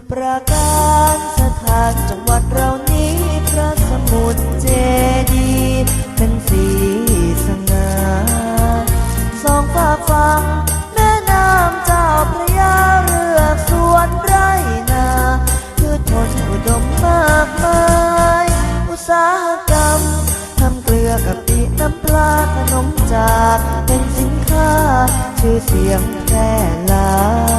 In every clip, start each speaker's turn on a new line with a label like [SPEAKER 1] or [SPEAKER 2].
[SPEAKER 1] ดปราการสถานจังหวัดเรานี้พระสมุทรเจดีเป็นสีสง่าสองฝากฟังแม่น้ำเจ้าพระยาเรือสวนไรนาพืชผลอุดมมากมาย อุตสาหกรรมทำเกลือกับปีน้ำปลาขนมจากเป็นสินค้า ชื่อเสียงแพร่หลาย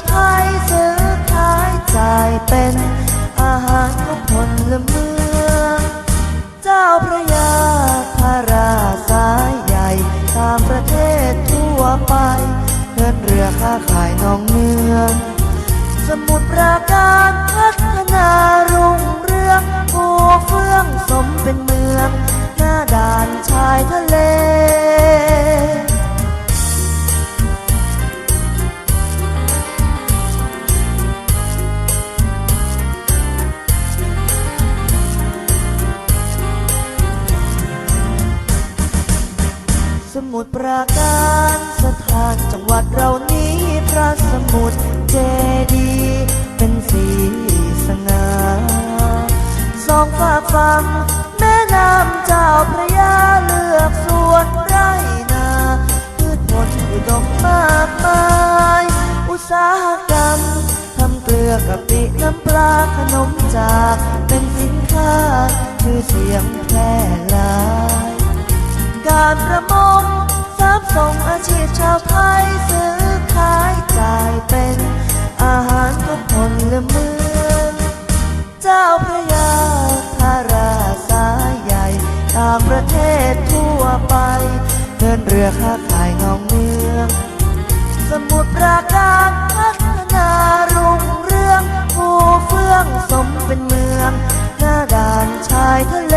[SPEAKER 1] ชีพชายซื้อขายจ่ายเป็นอาหารของพลเมือง เจ้าพระยาพาราสายใหญ่ตามประเทศทั่วไปเดินเรือค้าขายนองเมือง สมุทรปราการ สมุทรปราการสถานจังหวัดเรานี้พระสมุทรเจดีย์เป็นสีสง่าสองฝากฟังแม่น้ำเจ้าพระยาเลือกสวนไรนาพืชผลอุดมมากมาย อุตสาหกรรมทำเกลือกะปิน้ำปลาขนมจากเป็นสินค้าชื่อเสียงแพร่ายการประมงทรัพย์ส่งอาชีพชาวไทยซื้อขายจ่ายเป็นอาหารของพลเมืองเจ้าพระยาพาราสายใหญ่ต่างประเทศทั่วไปเดินเรือค้าขายนองเมือง สมุทรปราการพัฒนารุ่งเรืองผู้เฟื่องสมเป็นเมือง หน้าด่านชายทะเล